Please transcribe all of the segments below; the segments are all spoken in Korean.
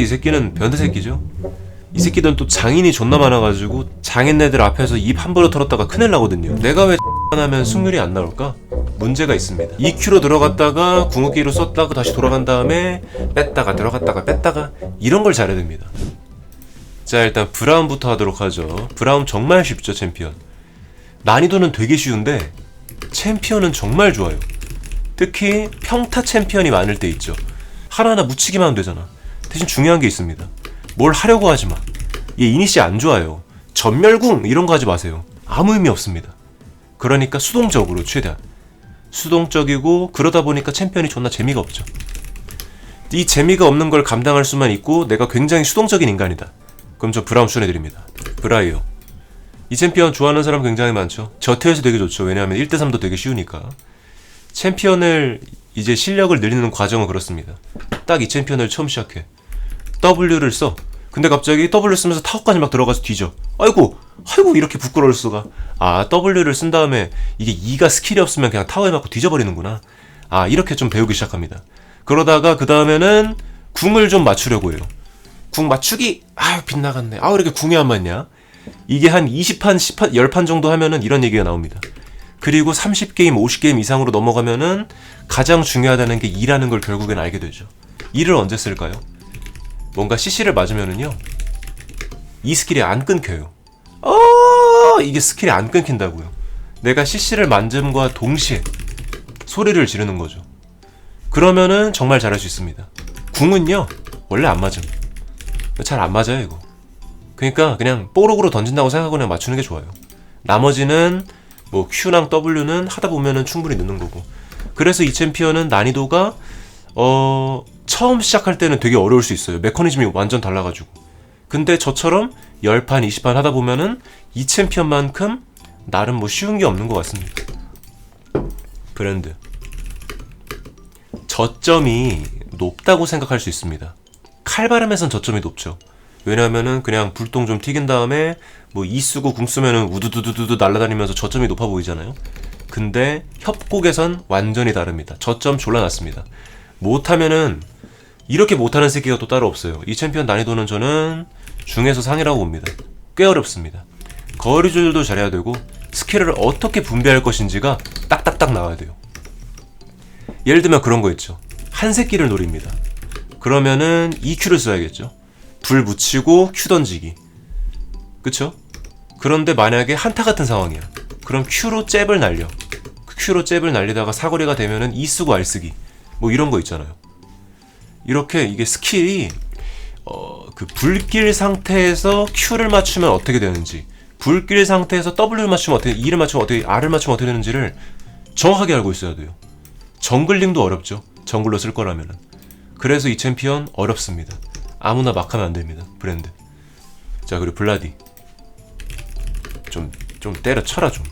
이 새끼는 변태 새끼죠. 이 새끼들은 또 장인이 존나 많아가지고 장인네들 앞에서 입 함부로 털었다가 큰일 나거든요. 내가 왜 하면 승률이 안 나올까? 문제가 있습니다. EQ로 들어갔다가 궁극기로 썼다가 다시 돌아간 다음에 뺐다가 들어갔다가 뺐다가 이런 걸 잘해야 됩니다. 자 일단 브라운부터 하도록 하죠. 브라운 정말 쉽죠 챔피언. 난이도는 되게 쉬운데 챔피언은 정말 좋아요. 특히 평타 챔피언이 많을 때 있죠. 하나하나 묻히기만 하면 되잖아. 대신 중요한 게 있습니다. 뭘 하려고 하지 마. 얘 이니시 안 좋아요. 전멸궁 이런 거 하지 마세요. 아무 의미 없습니다. 그러니까 수동적으로 최대한. 수동적이고 그러다 보니까 챔피언이 존나 재미가 없죠. 이 재미가 없는 걸 감당할 수만 있고 내가 굉장히 수동적인 인간이다. 그럼 저 브라운 추천해드립니다. 브라이요. 이 챔피언 좋아하는 사람 굉장히 많죠. 저태에서 되게 좋죠. 왜냐하면 1대3도 되게 쉬우니까. 챔피언을 이제 실력을 늘리는 과정은 그렇습니다. 딱 이 챔피언을 처음 시작해. W를 써. 근데 갑자기 W 쓰면서 타워까지 막 들어가서 뒤져. 아이고, 아이고 이렇게 부끄러울 수가. 아 W를 쓴 다음에 이게 E가 스킬이 없으면 그냥 타워에 맞고 뒤져버리는구나. 아 이렇게 좀 배우기 시작합니다. 그러다가 그 다음에는 궁을 좀 맞추려고 해요. 궁 맞추기 아유 빗나갔네. 아 이렇게 궁이 안 맞냐? 이게 한 20판, 10판, 10판 정도 하면은 이런 얘기가 나옵니다. 그리고 30게임, 50게임 이상으로 넘어가면은 가장 중요하다는 게 E라는 걸 결국엔 알게 되죠. E를 언제 쓸까요? 뭔가 CC를 맞으면은요. 이 스킬이 안 끊겨요. 어, 이게 스킬이 안 끊긴다고요. 내가 CC를 만듦과 동시에 소리를 지르는 거죠. 그러면은 정말 잘할 수 있습니다. 궁은요, 원래 안 맞음. 잘 안 맞아요, 이거. 그러니까 그냥 뽀록으로 던진다고 생각하고 맞추는 게 좋아요. 나머지는 뭐 Q랑 W는 하다 보면은 충분히 느는 거고. 그래서 이 챔피언은 난이도가 어 처음 시작할 때는 되게 어려울 수 있어요. 메커니즘이 완전 달라가지고. 근데 저처럼 10판, 20판 하다 보면은 이 챔피언만큼 나름 뭐 쉬운 게 없는 것 같습니다. 브랜드. 저점이 높다고 생각할 수 있습니다. 칼바람에선 저점이 높죠. 왜냐면은 그냥 불똥 좀 튀긴 다음에 뭐 이 쓰고 궁 쓰면은 우두두두두두 날아다니면서 저점이 높아 보이잖아요. 근데 협곡에선 완전히 다릅니다. 저점 졸라 낮습니다. 못하면은 이렇게 못하는 새끼가 또 따로 없어요. 이 챔피언 난이도는 저는 중에서 상이라고 봅니다. 꽤 어렵습니다. 거리 조절도 잘해야 되고 스킬을 어떻게 분배할 것인지가 딱딱딱 나와야 돼요. 예를 들면 그런 거 있죠. 한 새끼를 노립니다. 그러면은 EQ를 써야겠죠. 불 붙이고 Q 던지기. 그쵸? 그런데 만약에 한타 같은 상황이야. 그럼 Q로 잽을 날려. 그 Q로 잽을 날리다가 사거리가 되면은 E 쓰고 R 쓰기. 뭐 이런 거 있잖아요. 이렇게 이게 스킬이 어, 그 불길 상태에서 Q를 맞추면 어떻게 되는지, 불길 상태에서 W를 맞추면 어떻게, E를 맞추면 어떻게, R을 맞추면 어떻게 되는지를 정확하게 알고 있어야 돼요. 정글링도 어렵죠. 정글로 쓸 거라면은. 그래서 이 챔피언 어렵습니다. 아무나 막 하면 안 됩니다. 브랜드. 자, 그리고 블라디. 좀, 좀 때려쳐라, 좀.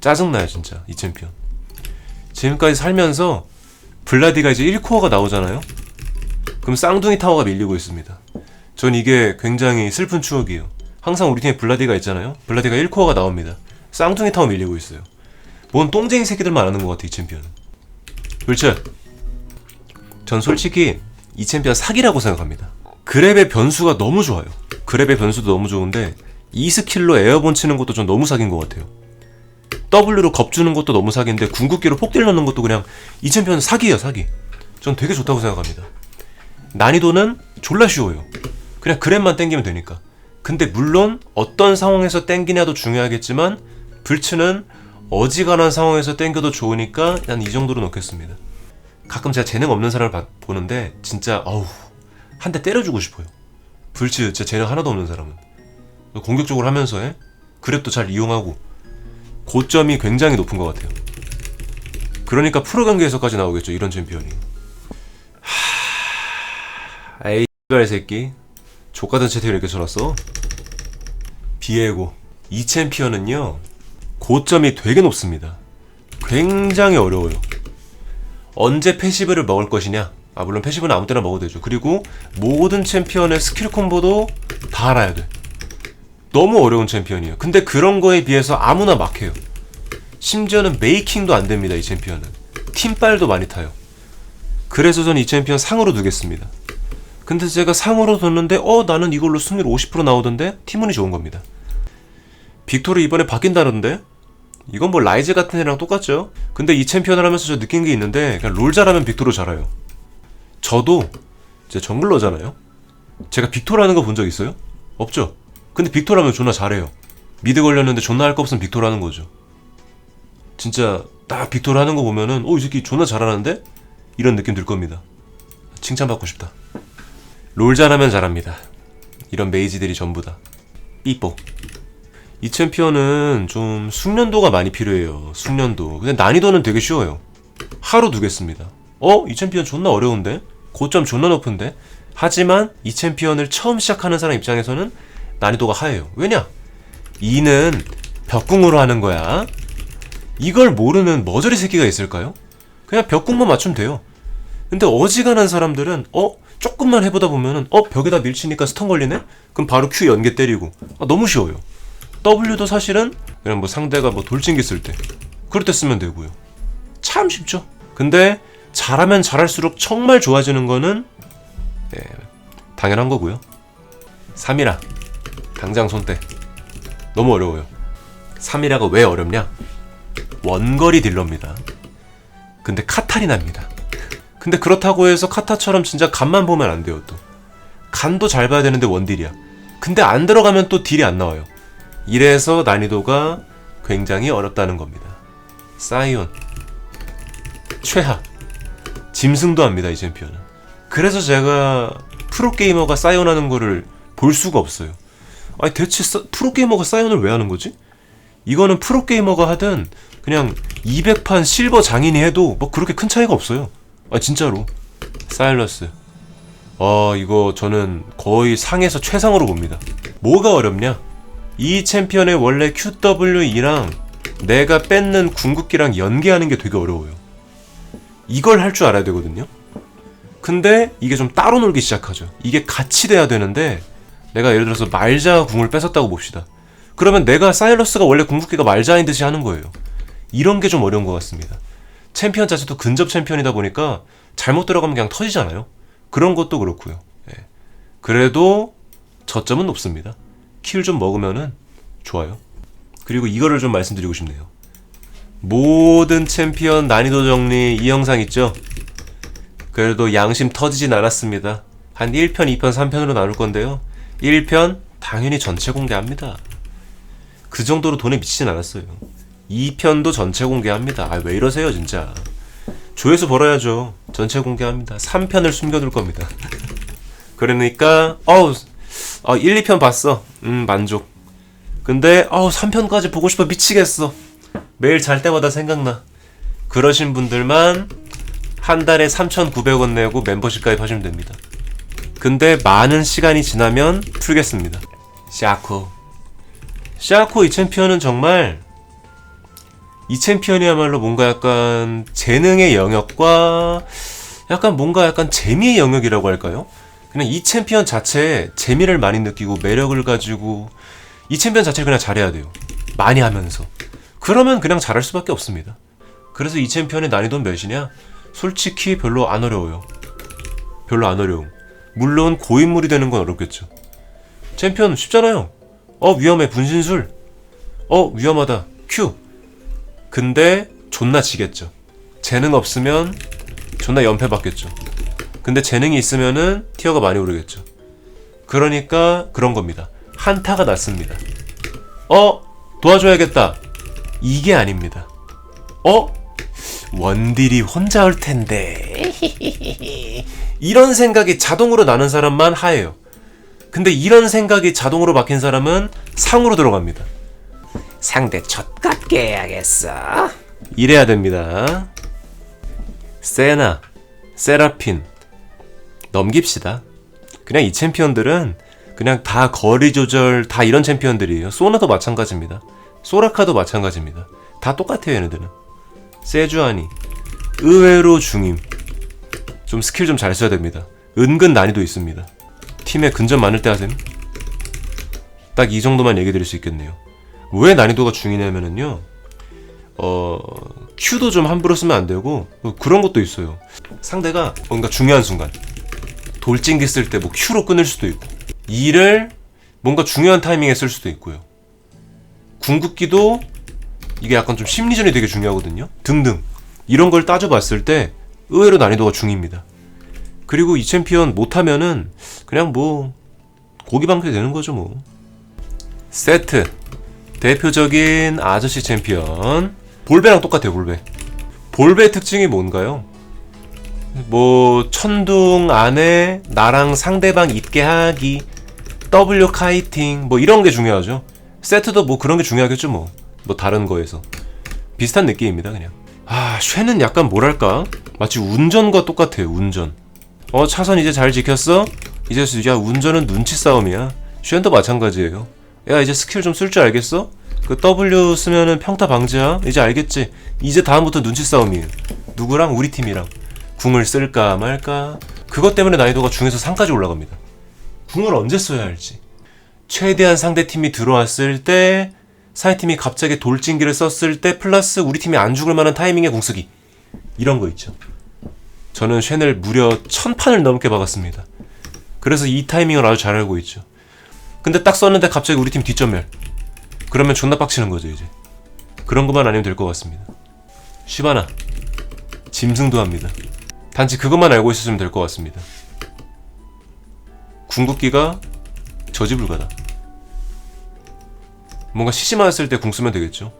짜증나요, 진짜. 이 챔피언. 지금까지 살면서 블라디가 이제 1코어가 나오잖아요? 그럼 쌍둥이 타워가 밀리고 있습니다. 전 이게 굉장히 슬픈 추억이에요. 항상 우리 팀에 블라디가 있잖아요? 블라디가 1코어가 나옵니다. 쌍둥이 타워 밀리고 있어요. 뭔 똥쟁이 새끼들만 아는 것 같아, 이 챔피언은. 불철. 전 솔직히 이 챔피언 사기라고 생각합니다. 그랩의 변수가 너무 좋아요. 그랩의 변수도 너무 좋은데 이 스킬로 에어본 치는 것도 전 너무 사기인 것 같아요. W로 겁주는 것도 너무 사기인데 궁극기로 폭딜 넣는 것도 그냥 이 챔피언은 사기예요 사기. 전 되게 좋다고 생각합니다. 난이도는 졸라 쉬워요. 그냥 그랩만 땡기면 되니까. 근데 물론 어떤 상황에서 땡기냐도 중요하겠지만 불츠는 어지간한 상황에서 땡겨도 좋으니까 난 이 정도로 넣겠습니다. 가끔 제가 재능 없는 사람을 봐- 보는데 진짜 어우 한 대 때려주고 싶어요. 불츠 진짜 재능 하나도 없는 사람은 공격적으로 하면서 해 그랩도 잘 이용하고 고점이 굉장히 높은 것 같아요. 그러니까 프로 경기에서까지 나오겠죠 이런 챔피언이. 하... 에이 발 새끼 족같은 채팅을 이렇게 쳐놨어. 비에고 이 챔피언은요 고점이 되게 높습니다. 굉장히 어려워요. 언제 패시브를 먹을 것이냐? 아 물론 패시브는 아무 때나 먹어도 되죠. 그리고 모든 챔피언의 스킬 콤보도 다 알아야 돼. 너무 어려운 챔피언이에요. 근데 그런 거에 비해서 아무나 막해요. 심지어는 메이킹도 안 됩니다. 이 챔피언은 팀빨도 많이 타요. 그래서 전이 챔피언 상으로 두겠습니다. 근데 제가 상으로 뒀는데 어 나는 이걸로 승률 50% 나오던데 팀운이 좋은 겁니다. 빅토르 이번에 바뀐다는데? 이건 뭐 라이즈 같은 애랑 똑같죠? 근데 이 챔피언을 하면서 저 느낀 게 있는데 그냥 롤 잘하면 빅토르 잘해요. 저도 제 정글러잖아요. 제가 빅토르 하는 거 본 적 있어요? 없죠? 근데 빅토르 하면 존나 잘해요. 미드 걸렸는데 존나 할 거 없으면 빅토르 하는 거죠. 진짜 딱 빅토르 하는 거 보면은 어이 새끼 존나 잘하는데? 이런 느낌 들 겁니다. 칭찬받고 싶다. 롤 잘하면 잘합니다. 이런 메이지들이 전부 다. 삐뽀. 이 챔피언은 좀 숙련도가 많이 필요해요. 숙련도. 근데 난이도는 되게 쉬워요. 하루 두겠습니다. 어? 이 챔피언 존나 어려운데? 고점 존나 높은데? 하지만 이 챔피언을 처음 시작하는 사람 입장에서는 난이도가 하해요. 왜냐? 이는 벽궁으로 하는 거야. 이걸 모르는 머저리 새끼가 있을까요? 그냥 벽궁만 맞추면 돼요. 근데 어지간한 사람들은 어 조금만 해보다 보면은 어 벽에다 밀치니까 스턴 걸리네? 그럼 바로 Q 연계 때리고 아, 너무 쉬워요. W도 사실은 그냥 뭐 상대가 뭐 돌진기 쓸 때 그럴 때 쓰면 되고요. 참 쉽죠. 근데 잘하면 잘할수록 정말 좋아지는 거는 예, 당연한 거고요. 3이라 당장 손대 너무 어려워요. 3이라가 왜 어렵냐? 원거리 딜러입니다. 근데 카타리나입니다. 근데 그렇다고 해서 카타처럼 진짜 간만 보면 안 돼요 또. 간도 잘 봐야 되는데 원딜이야. 근데 안 들어가면 또 딜이 안 나와요. 이래서 난이도가 굉장히 어렵다는 겁니다. 사이온 최하 짐승도 합니다 이 챔피언은. 그래서 제가 프로게이머가 사이온 하는 거를 볼 수가 없어요. 아니 대체 사- 프로게이머가 사이온을 왜 하는 거지? 이거는 프로게이머가 하든 그냥 200판 실버 장인이 해도 뭐 그렇게 큰 차이가 없어요. 아 진짜로. 사일러스. 아 이거 저는 거의 상에서 최상으로 봅니다. 뭐가 어렵냐? 이 챔피언의 원래 QWE랑 내가 뺏는 궁극기랑 연계하는 게 되게 어려워요. 이걸 할 줄 알아야 되거든요. 근데 이게 좀 따로 놀기 시작하죠. 이게 같이 돼야 되는데 내가 예를 들어서 말자 궁을 뺏었다고 봅시다. 그러면 내가 사일러스가 원래 궁극기가 말자인 듯이 하는 거예요. 이런 게 좀 어려운 것 같습니다. 챔피언 자체도 근접 챔피언이다 보니까 잘못 들어가면 그냥 터지잖아요. 그런 것도 그렇고요. 예. 그래도 저점은 높습니다. 킬 좀 먹으면은 좋아요. 그리고 이거를 좀 말씀드리고 싶네요. 모든 챔피언 난이도 정리 이 영상 있죠? 그래도 양심 터지진 않았습니다. 한 1편, 2편, 3편으로 나눌 건데요. 1편 당연히 전체 공개합니다. 그 정도로 돈에 미치진 않았어요. 2편도 전체 공개합니다. 아, 왜 이러세요, 진짜. 조회수 벌어야죠. 전체 공개합니다. 3편을 숨겨둘 겁니다. 그러니까, 어우, 어, 1, 2편 봤어. 음, 만족. 근데, 어우, 3편까지 보고 싶어 미치겠어. 매일 잘 때마다 생각나. 그러신 분들만 한 달에 3,900원 내고 멤버십 가입하시면 됩니다. 근데 많은 시간이 지나면 풀겠습니다. 샤코. 샤코 이 챔피언은 정말 이 챔피언이야말로 뭔가 약간 재능의 영역과 약간 뭔가 약간 재미의 영역이라고 할까요? 그냥 이 챔피언 자체에 재미를 많이 느끼고 매력을 가지고 이 챔피언 자체를 그냥 잘해야 돼요. 많이 하면서. 그러면 그냥 잘할 수밖에 없습니다. 그래서 이 챔피언의 난이도는 몇이냐? 솔직히 별로 안 어려워요. 별로 안 어려움. 물론 고인물이 되는 건 어렵겠죠. 챔피언 쉽잖아요. 어 위험해 분신술. 어 위험하다 큐. 근데 존나 지겠죠. 재능 없으면 존나 연패 받겠죠. 근데 재능이 있으면은 티어가 많이 오르겠죠. 그러니까 그런 겁니다. 한타가 났습니다. 어 도와줘야겠다. 이게 아닙니다. 어 원딜이 혼자 올 텐데 이런 생각이 자동으로 나는 사람만 하예요. 근데 이런 생각이 자동으로 박힌 사람은 상으로 들어갑니다. 상대 젖같게 해야겠어. 이래야 됩니다. 세나, 세라핀 넘깁시다. 그냥 이 챔피언들은 그냥 다 거리 조절 다 이런 챔피언들이에요. 소나도 마찬가지입니다. 소라카도 마찬가지입니다. 다 똑같아요, 얘네들은. 세주아니 의외로 중임. 좀 스킬 좀 잘 써야 됩니다. 은근 난이도 있습니다. 팀에 근접 많을 때 하셈. 딱 이 정도만 얘기 드릴 수 있겠네요. 왜 난이도가 중이냐면은요. 어, Q도 좀 함부로 쓰면 안 되고 어, 그런 것도 있어요. 상대가 뭔가 중요한 순간 돌진기 쓸 때 뭐 Q로 끊을 수도 있고 이를 뭔가 중요한 타이밍에 쓸 수도 있고요. 궁극기도 이게 약간 좀 심리전이 되게 중요하거든요. 등등 이런 걸 따져봤을 때 의외로 난이도가 중입니다. 그리고 이 챔피언 못하면은 그냥 뭐 고기 방패 되는 거죠 뭐. 세트 대표적인 아저씨 챔피언 볼베랑 똑같아요 볼베. 볼베 특징이 뭔가요? 뭐 천둥 안에 나랑 상대방 있게 하기 W 카이팅 뭐 이런 게 중요하죠. 세트도 뭐 그런 게 중요하겠죠 뭐. 뭐 다른 거에서 비슷한 느낌입니다 그냥. 아 쉐는 약간 뭐랄까 마치 운전과 똑같아요 운전. 어 차선 이제 잘 지켰어? 이제 야 운전은 눈치 싸움이야. 쉐도 마찬가지예요. 야 이제 스킬 좀 쓸 줄 알겠어? 그 W 쓰면은 평타 방지야. 이제 알겠지? 이제 다음부터 눈치 싸움이에요. 누구랑 우리 팀이랑 궁을 쓸까 말까. 그것 때문에 난이도가 중에서 3까지 올라갑니다. 궁을 언제 써야 할지. 최대한 상대 팀이 들어왔을 때 상대 팀이 갑자기 돌진기를 썼을 때 플러스 우리 팀이 안 죽을 만한 타이밍에 궁 쓰기. 이런 거 있죠. 저는 쉔을 무려 천 판을 넘게 박았습니다. 그래서 이 타이밍을 아주 잘 알고 있죠. 근데 딱 썼는데 갑자기 우리 팀 뒷전멸. 그러면 존나 빡치는 거죠 이제. 그런 것만 아니면 될 것 같습니다. 시바나 짐승도 합니다. 단지 그것만 알고 있었으면 될 것 같습니다. 궁극기가 저지불가다. 뭔가 시시맞았을 때 궁 쓰면 되겠죠.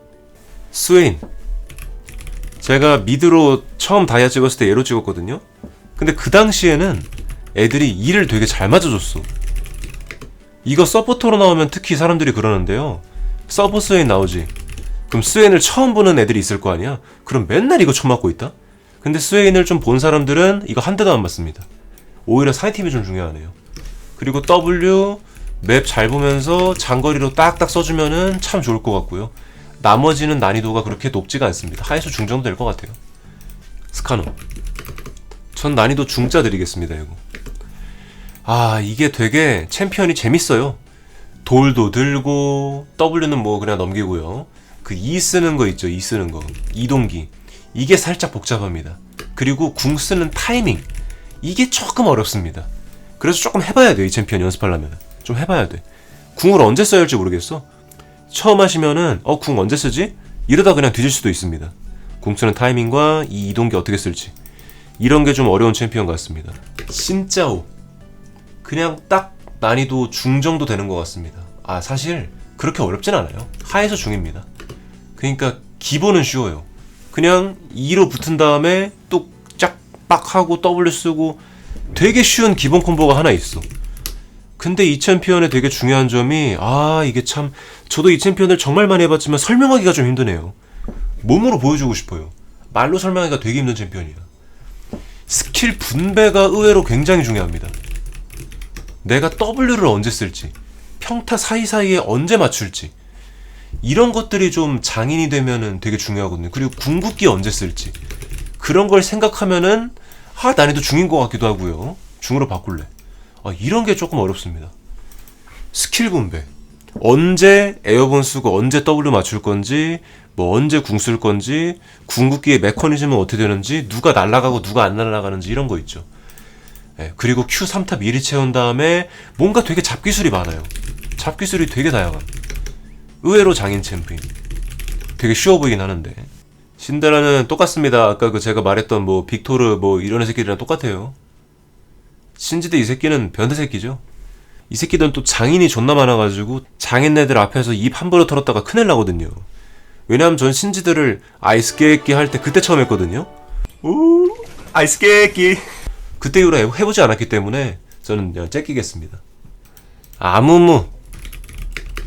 스웨인. 제가 미드로 처음 다이아 찍었을 때 얘로 찍었거든요. 근데 그 당시에는 애들이 일을 되게 잘 맞아줬어. 이거 서포터로 나오면 특히 사람들이 그러는데요. 서브 스웨인 나오지. 그럼 스웨인을 처음 보는 애들이 있을 거 아니야? 그럼 맨날 이거 쳐맞고 있다? 근데 스웨인을 좀 본 사람들은 이거 한 대도 안 맞습니다. 오히려 사이팀이 좀 중요하네요. 그리고 W 맵 잘 보면서 장거리로 딱딱 써주면은 참 좋을 것 같고요. 나머지는 난이도가 그렇게 높지가 않습니다. 하에서 중 정도 될것 같아요. 스카노. 전 난이도 중자 드리겠습니다, 이거. 아, 이게 되게 챔피언이 재밌어요. 돌도 들고, W는 뭐 그냥 넘기고요. 그 E 쓰는 거 있죠, E 쓰는 거. 이동기. 이게 살짝 복잡합니다. 그리고 궁 쓰는 타이밍. 이게 조금 어렵습니다. 그래서 조금 해봐야 돼, 이 챔피언 연습하려면. 좀 해봐야 돼. 궁을 언제 써야 할지 모르겠어. 처음 하시면은, 어, 궁 언제 쓰지? 이러다 그냥 뒤질 수도 있습니다. 궁 쓰는 타이밍과 이 이동기 어떻게 쓸지. 이런 게 좀 어려운 챔피언 같습니다. 신짜오. 그냥 딱 난이도 중 정도 되는 것 같습니다. 아, 사실 그렇게 어렵진 않아요. 하에서 중입니다. 그러니까 기본은 쉬워요. 그냥 2로 붙은 다음에 또 짝빡 하고 W 쓰고 되게 쉬운 기본 콤보가 하나 있어. 근데 이 챔피언의 되게 중요한 점이 아 이게 참 저도 이 챔피언을 정말 많이 해봤지만 설명하기가 좀 힘드네요. 몸으로 보여주고 싶어요. 말로 설명하기가 되게 힘든 챔피언이야. 스킬 분배가 의외로 굉장히 중요합니다. 내가 W를 언제 쓸지, 평타 사이사이에 언제 맞출지, 이런 것들이 좀 장인이 되면은 되게 중요하거든요. 그리고 궁극기 언제 쓸지, 그런 걸 생각하면은, 아, 난이도 중인 것 같기도 하고요. 중으로 바꿀래. 아, 이런 게 조금 어렵습니다. 스킬 분배. 언제 에어본 쓰고 언제 W 맞출 건지, 뭐 언제 궁 쓸 건지, 궁극기의 메커니즘은 어떻게 되는지, 누가 날아가고 누가 안 날아가는지 이런 거 있죠. 예, 그리고 Q 3탑 미리 채운 다음에 뭔가 되게 잡기술이 많아요. 잡기술이 되게 다양한. 의외로 장인 챔피언. 되게 쉬워 보이긴 하는데. 신데라는 똑같습니다. 아까 그 제가 말했던 뭐 빅토르 뭐 이런 새끼들이랑 똑같아요. 신지대 이 새끼는 변태 새끼죠. 이 새끼들은 또 장인이 존나 많아가지고 장인네들 앞에서 입 함부로 털었다가 큰일 나거든요. 왜냐면 전 신지들을 아이스 깨끼 할때 그때 처음 했거든요. 오, 아이스 깨끼. 그때 이후로 해- 해보지 않았기 때문에 저는 그냥 째끼겠습니다. 아무무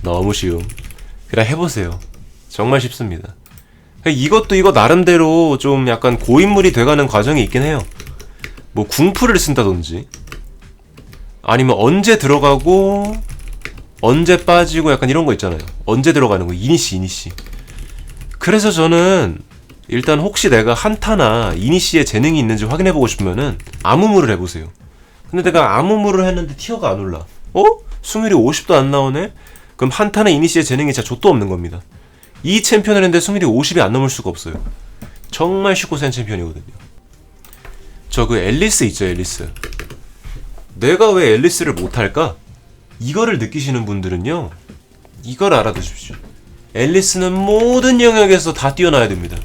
너무 쉬움. 그냥 해보세요. 정말 쉽습니다. 이것도 이거 나름대로 좀 약간 고인물이 돼가는 과정이 있긴 해요. 뭐 궁풀을 쓴다든지 아니면 언제 들어가고 언제 빠지고 약간 이런 거 있잖아요. 언제 들어가는 거 이니시 이니시. 그래서 저는 일단 혹시 내가 한타나 이니시에 재능이 있는지 확인해 보고 싶으면은 아무무를 해보세요. 근데 내가 아무무를 했는데 티어가 안 올라. 어? 승률이 50도 안 나오네? 그럼 한타나 이니시에 재능이 진짜 족도 없는 겁니다. 이 챔피언을 했는데 승률이 50이 안 넘을 수가 없어요. 정말 쉽고 센 챔피언이거든요. 저 그 앨리스 있죠, 앨리스. 내가 왜 앨리스를 못할까? 이거를 느끼시는 분들은요, 이걸 알아두십시오. 앨리스는 모든 영역에서 다 뛰어나야 됩니다.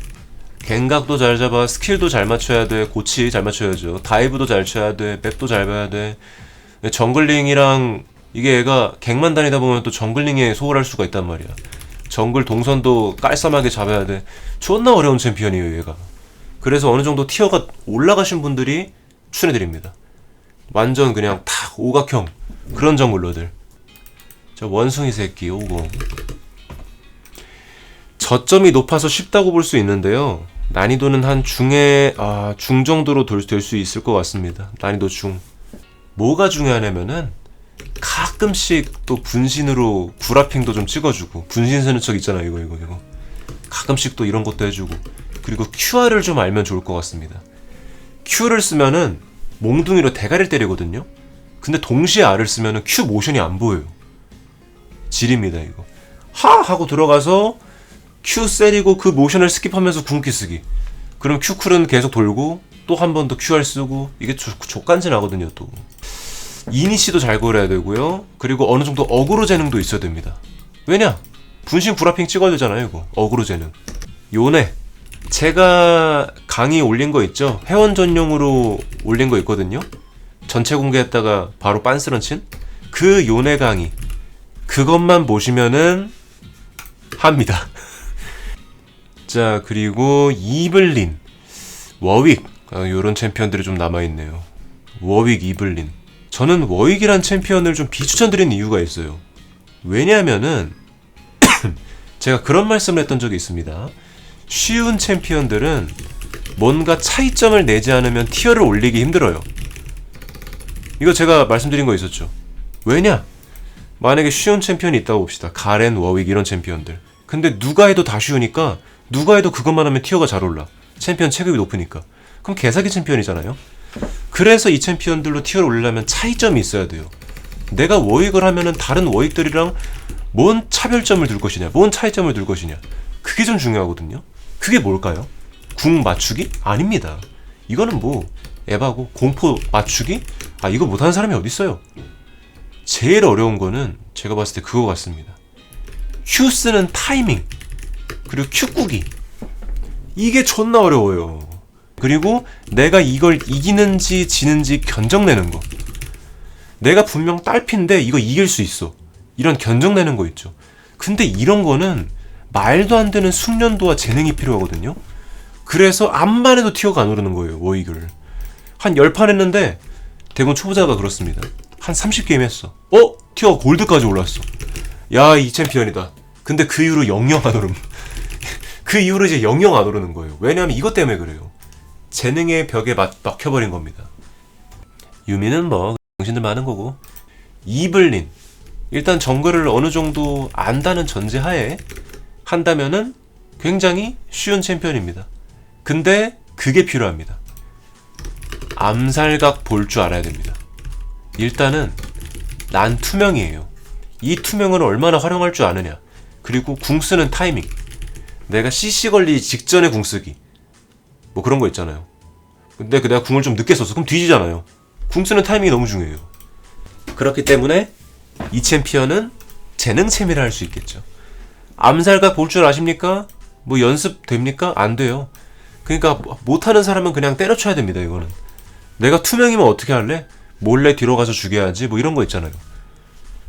갱각도 잘 잡아, 스킬도 잘 맞춰야 돼, 고치 잘 맞춰야죠. 다이브도 잘 쳐야 돼, 맵도 잘 봐야 돼. 정글링이랑 이게 얘가 갱만 다니다 보면 또 정글링에 소홀할 수가 있단 말이야. 정글 동선도 깔쌈하게 잡아야 돼. 존나 어려운 챔피언이에요, 얘가. 그래서 어느 정도 티어가 올라가신 분들이 추천해드립니다. 완전 그냥 탁 오각형 그런 정글러들. 저 원숭이 새끼 오고. 저점이 높아서 쉽다고 볼 수 있는데요. 난이도는 한 중에 아, 중 정도로 될 수 있을 것 같습니다. 난이도 중. 뭐가 중요하냐면은 가끔씩 또 분신으로 구라핑도 좀 찍어주고 분신 쓰는 척 있잖아요 이거 이거 이거 가끔씩 또 이런 것도 해주고 그리고 QR을 좀 알면 좋을 것 같습니다 Q를 쓰면은 몽둥이로 대가리를 때리거든요 근데 동시에 R을 쓰면은 Q 모션이 안 보여요 질입니다 이거 하 하고 들어가서 Q 세리고 그 모션을 스킵하면서 궁기 쓰기 그럼 Q쿨은 계속 돌고 또 한 번 더 QR 쓰고 이게 조, 족간지 나거든요 또 이니시도 잘 그려야 되고요. 그리고 어느 정도 어그로 재능도 있어야 됩니다. 왜냐? 분신 구라핑 찍어야 되잖아요, 이거. 어그로 재능. 요네. 제가 강의 올린 거 있죠? 회원 전용으로 올린 거 있거든요? 전체 공개했다가 바로 빤스런 친? 그 요네 강의. 그것만 보시면은 합니다. 자, 그리고 이블린. 워윅. 아, 요런 챔피언들이 좀 남아있네요. 워윅, 이블린. 저는 워익이란 챔피언을 좀 비추천드리는 이유가 있어요. 왜냐하면은 제가 그런 말씀을 했던 적이 있습니다. 쉬운 챔피언들은 뭔가 차이점을 내지 않으면 티어를 올리기 힘들어요. 이거 제가 말씀드린 거 있었죠. 왜냐? 만약에 쉬운 챔피언이 있다고 봅시다. 가렌, 워윅 이런 챔피언들. 근데 누가 해도 다 쉬우니까 누가 해도 그것만 하면 티어가 잘 올라. 챔피언 체급이 높으니까. 그럼 개사기 챔피언이잖아요. 그래서 이 챔피언들로 티어를 올리려면 차이점이 있어야 돼요. 내가 워익을 하면은 다른 워익들이랑 뭔 차별점을 둘 것이냐, 뭔 차이점을 둘 것이냐. 그게 좀 중요하거든요. 그게 뭘까요? 궁 맞추기? 아닙니다. 이거는 뭐 에바고 공포 맞추기? 아 이거 못하는 사람이 어디 있어요? 제일 어려운 거는 제가 봤을 때 그거 같습니다. Q 쓰는 타이밍 그리고 Q 꾸기 이게 존나 어려워요. 그리고 내가 이걸 이기는지 지는지 견적내는 거. 내가 분명 딸핀데 이거 이길 수 있어. 이런 견적내는 거 있죠. 근데 이런 거는 말도 안 되는 숙련도와 재능이 필요하거든요. 그래서 암만 해도 티어가 안 오르는 거예요, 워익을. 한 10판 했는데, 대부분 초보자가 그렇습니다. 한 30게임 했어. 어? 티어 골드까지 올랐어. 야, 이 챔피언이다. 근데 그 이후로 영영 안 오름. 그 이후로 이제 영영 안 오르는 거예요. 왜냐하면 이것 때문에 그래요. 재능의 벽에 막, 막혀버린 겁니다. 유미는 뭐 당신들 많은 거고 이블린 일단 정글을 어느 정도 안다는 전제하에 한다면은 굉장히 쉬운 챔피언입니다. 근데 그게 필요합니다. 암살각 볼 줄 알아야 됩니다. 일단은 난 투명이에요. 이 투명을 얼마나 활용할 줄 아느냐. 그리고 궁 쓰는 타이밍. 내가 CC 걸리기 직전에 궁 쓰기. 뭐 그런 거 있잖아요. 근데 그 내가 궁을 좀 늦게 썼어. 그럼 뒤지잖아요. 궁 쓰는 타이밍이 너무 중요해요. 그렇기 때문에 이 챔피언은 재능 챔이라 할 수 있겠죠. 암살각 볼줄 아십니까? 뭐 연습 됩니까? 안 돼요. 그러니까 못하는 사람은 그냥 때려쳐야 됩니다. 이거는 내가 투명이면 어떻게 할래? 몰래 뒤로 가서 죽여야지. 뭐 이런 거 있잖아요.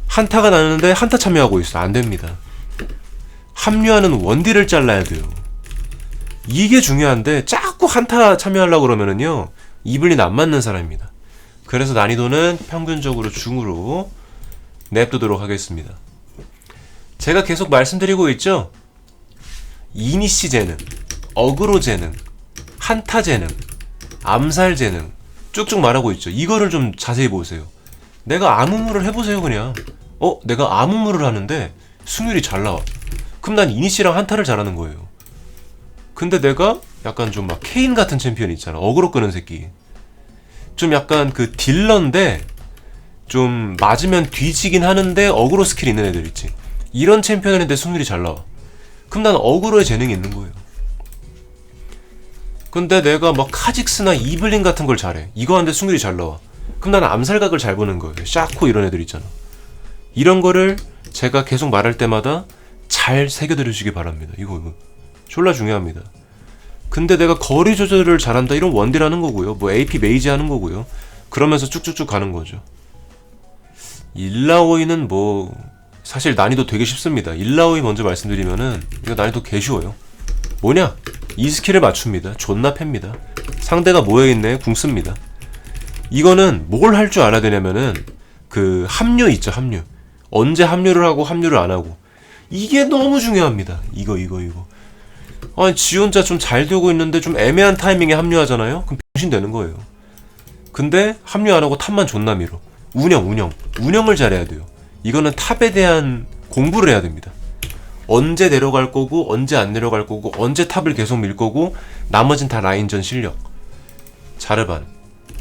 한타가 나는데 한타 참여하고 있어. 안 됩니다. 합류하는 원딜을 잘라야 돼요. 이게 중요한데 자꾸 한타 참여하려고 그러면은요 이블린 안 맞는 사람입니다. 그래서 난이도는 평균적으로 중으로 냅두도록 하겠습니다. 제가 계속 말씀드리고 있죠. 이니시 재능, 어그로 재능, 한타 재능, 암살 재능 쭉쭉 말하고 있죠. 이거를 좀 자세히 보세요. 내가 아무무를 해보세요 그냥. 어? 내가 아무무를 하는데 승률이 잘 나와. 그럼 난 이니시랑 한타를 잘하는 거예요. 근데 내가 약간 좀 막 케인 같은 챔피언 있잖아. 어그로 끄는 새끼. 좀 약간 그 딜러인데 좀 맞으면 뒤지긴 하는데 어그로 스킬 있는 애들 있지. 이런 챔피언인데 승률이 잘 나와. 그럼 난 어그로에 재능이 있는 거예요. 근데 내가 막 카직스나 이블린 같은 걸 잘해. 이거 하는데 승률이 잘 나와. 그럼 나는 암살각을 잘 보는 거예요. 샤코 이런 애들 있잖아. 이런 거를 제가 계속 말할 때마다 잘 새겨들여 주시기 바랍니다. 이거 이거 졸라 중요합니다. 근데 내가 거리 조절을 잘한다 이런 원딜하는 거고요. 뭐 AP 메이지 하는 거고요. 그러면서 쭉쭉쭉 가는 거죠. 일라오이는 뭐 사실 난이도 되게 쉽습니다. 일라오이 먼저 말씀드리면은 이거 난이도 개 쉬워요. 뭐냐? 이 스킬을 맞춥니다. 존나 팹니다. 상대가 모여있네 궁 씁니다. 이거는 뭘 할 줄 알아야 되냐면은 그 합류 있죠 합류. 언제 합류를 하고 합류를 안 하고 이게 너무 중요합니다. 이거 이거 이거. 아니 지 혼자 좀 잘 되고 있는데 좀 애매한 타이밍에 합류하잖아요. 그럼 병신 되는 거예요. 근데 합류 안 하고 탑만 존나 밀어. 운영 운영 운영을 잘해야 돼요. 이거는 탑에 대한 공부를 해야 됩니다. 언제 내려갈 거고 언제 안 내려갈 거고 언제 탑을 계속 밀 거고 나머진 다 라인전 실력. 자르반.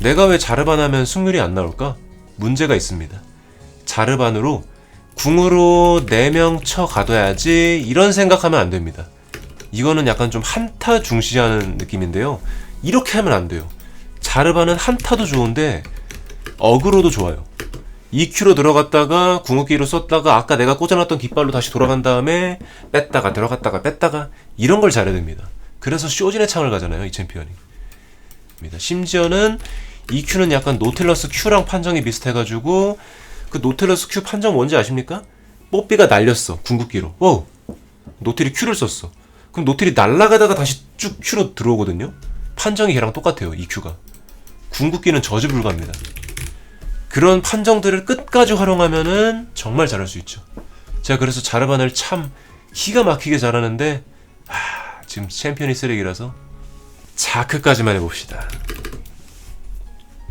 내가 왜 자르반 하면 승률이 안 나올까? 문제가 있습니다. 자르반으로 궁으로 4명 쳐 가둬야지 이런 생각하면 안 됩니다. 이거는 약간 좀 한타 중시하는 느낌인데요. 이렇게 하면 안 돼요. 자르반은 한타도 좋은데 어그로도 좋아요. EQ로 들어갔다가 궁극기로 썼다가 아까 내가 꽂아놨던 깃발로 다시 돌아간 다음에 뺐다가 들어갔다가 뺐다가 이런 걸 잘해야 됩니다. 그래서 쇼진의 창을 가잖아요 이 챔피언이. 심지어는 EQ는 약간 노텔러스 Q랑 판정이 비슷해가지고 그 노텔러스 Q 판정 뭔지 아십니까? 뽀삐가 날렸어 궁극기로. 오 노텔이 Q를 썼어. 그럼 노텔이 날아가다가 다시 쭉 Q로 들어오거든요. 판정이 걔랑 똑같아요 EQ가. 궁극기는 저지 불가합니다. 그런 판정들을 끝까지 활용하면은 정말 잘할 수 있죠. 제가 그래서 자르반을 참 기가 막히게 잘하는데 하, 지금 챔피언이 쓰레기라서 자크까지만 해봅시다.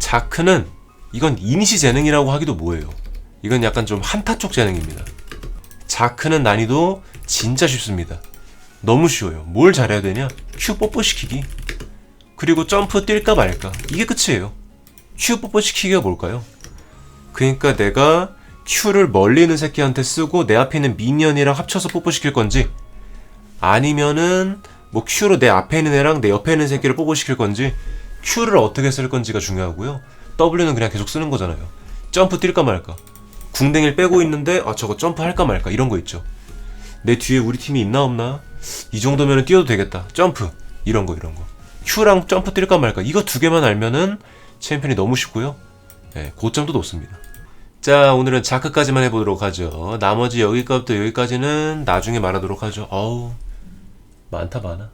자크는 이건 인시 재능이라고 하기도 뭐예요. 이건 약간 좀 한타 쪽 재능입니다. 자크는 난이도 진짜 쉽습니다. 너무 쉬워요. 뭘 잘해야 되냐? Q 뽀뽀 시키기. 그리고 점프 뛸까 말까. 이게 끝이에요. Q 뽀뽀 시키기가 뭘까요? 그러니까 내가 Q를 멀리 있는 새끼한테 쓰고 내 앞에 있는 미니언이랑 합쳐서 뽀뽀 시킬 건지 아니면은 뭐 Q로 내 앞에 있는 애랑 내 옆에 있는 새끼를 뽀뽀 시킬 건지 Q를 어떻게 쓸 건지가 중요하고요. W는 그냥 계속 쓰는 거잖아요. 점프 뛸까 말까. 궁뎅이를 빼고 있는데 아 저거 점프 할까 말까 이런 거 있죠. 내 뒤에 우리 팀이 있나 없나? 이 정도면 뛰어도 되겠다. 점프 이런 거 이런 거. Q랑 점프 뛸까 말까 이거 두 개만 알면은 챔피언이 너무 쉽고요. 네, 고점도 높습니다. 자, 오늘은 자크까지만 해보도록 하죠. 나머지 여기까지부터 여기까지는 나중에 말하도록 하죠. 어우, 많다, 많아.